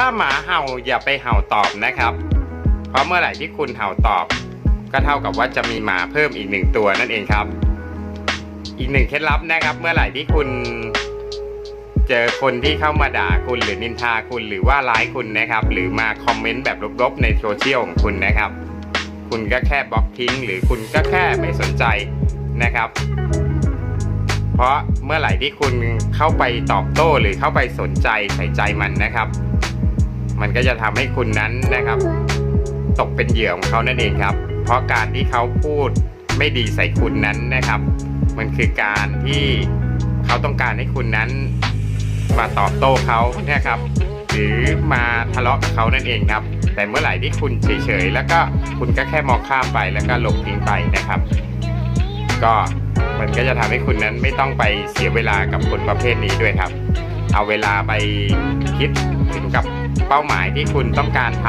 ถ้าหมาเห่าอย่าไปเห่าตอบนะครับ เพราะเมื่อไหร่ที่คุณเห่าตอบ ก็เท่ากับว่าจะมีหมาเพิ่มอีกหนึ่งตัวนั่นเองครับ อีกหนึ่งเคล็ดลับนะครับ เมื่อไหร่ที่คุณ เจอคนที่เข้ามาด่าคุณหรือนินทาคุณหรือว่าร้ายคุณนะครับ หรือมาคอมเมนต์แบบลบๆในโซเชียลของคุณนะครับ คุณก็แค่บล็อกทิ้ง หรือคุณก็แค่ไม่สนใจนะครับเพราะเมื่อไหร่ที่คุณเข้าไปตอบโต้หรือเข้าไปสนใจใส่ใจมันนะครับ มันก็จะทำให้คุณนั้นนะครับ ตกเป็นเหยื่อของเขานั่นเองครับ เพราะการที่เขาพูดไม่ดีใส่คุณนั้นนะครับ มันคือการที่เขาต้องการให้คุณนั้นมาตอบโต้เขานะครับ หรือมาทะเลาะกับเขานั่นเองครับ แต่เมื่อไหร่ที่คุณเฉยๆแล้วก็คุณก็แค่มองข้ามไปแล้วก็หลบทิ้งไปนะครับ ก็มันก็จะทำให้คุณนั้นไม่ต้องไปเสียเวลากับคนประเภทนี้ด้วยครับ เอาเวลาไปคิดถึงกับ เป้าหมายที่คุณต้องการทำ